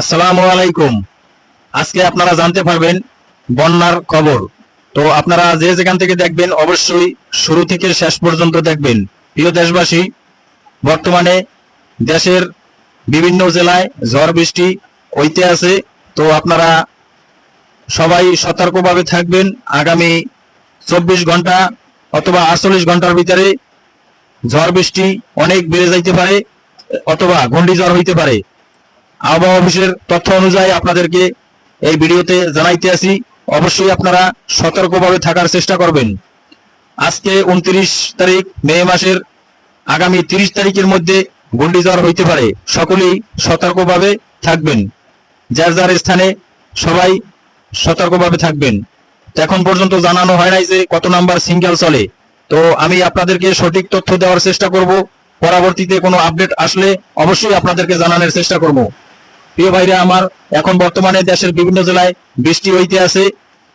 আসসালামু আলাইকুম। আজকে আপনারা জানতে পারবেন বন্যার খবর। তো আপনারা যে যেখান থেকে দেখবেন, অবশ্যই শুরু থেকে শেষ পর্যন্ত দেখবেন। প্রিয় দেশবাসী, বর্তমানে দেশের বিভিন্ন জেলায় ঝড় বৃষ্টি হইতে আছে। তো আপনারা সবাই সতর্কভাবে থাকবেন। আগামী চব্বিশ ঘণ্টা অথবা আটচল্লিশ ঘণ্টার ভিতরে ঝড় বৃষ্টি অনেক বেড়ে যাইতে পারে, অথবা ঘূর্ণিঝড় হইতে পারে। আবহাওয়া অফিসের তথ্য অনুযায়ী আপনাদেরকে এই ভিডিওতে জানাইতে আসি, অবশ্যই আপনারা সতর্কভাবে থাকার চেষ্টা করবেন। আজকে উনত্রিশ তারিখ, মে মাসের আগামী তিরিশ তারিখের মধ্যে ঘূর্ণিঝড় হইতে পারে। সকলেই সতর্কভাবে থাকবেন। যার যার স্থানে সবাই সতর্কভাবে থাকবেন। এখন পর্যন্ত জানানো হয় নাই যে কত নাম্বার সিঙ্গেল চলে। তো আমি আপনাদেরকে সঠিক তথ্য দেওয়ার চেষ্টা করব। পরবর্তীতে কোনো আপডেট আসলে অবশ্যই আপনাদেরকে জানানোর চেষ্টা করব। প্রিয় ভাইরা, আমার এখন বর্তমানে দেশের বিভিন্ন জেলায় বৃষ্টি হইতে আছে।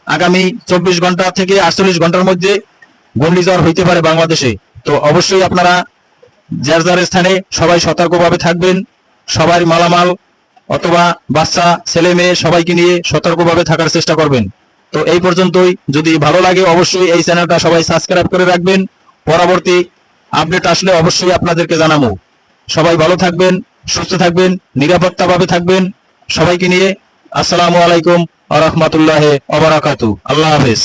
আগামী চব্বিশ ঘণ্টা থেকে আটচল্লিশ ঘণ্টার মধ্যে ঘূর্ণিঝড় হইতে পারে বাংলাদেশে। তো অবশ্যই আপনারা যার যার স্থানে সবাই সতর্কভাবে থাকবেন। সবার মালামাল অথবা বাচ্চা, ছেলে, মেয়ে সবাইকে নিয়ে সতর্কভাবে থাকার চেষ্টা করবেন। তো এই পর্যন্তই। যদি ভালো লাগে অবশ্যই এই চ্যানেলটা সবাই সাবস্ক্রাইব করে রাখবেন। পরবর্তী আপডেট আসলে অবশ্যই আপনাদেরকে জানাব। সবাই ভালো থাকবেন। সুস্থ থাকবেন নিরাপত্তাভাবে থাকবেন। সবাইকে নিয়ে আসসালামু আলাইকুম আ রহমতুল্লাহ আল্লাহ হাফেজ।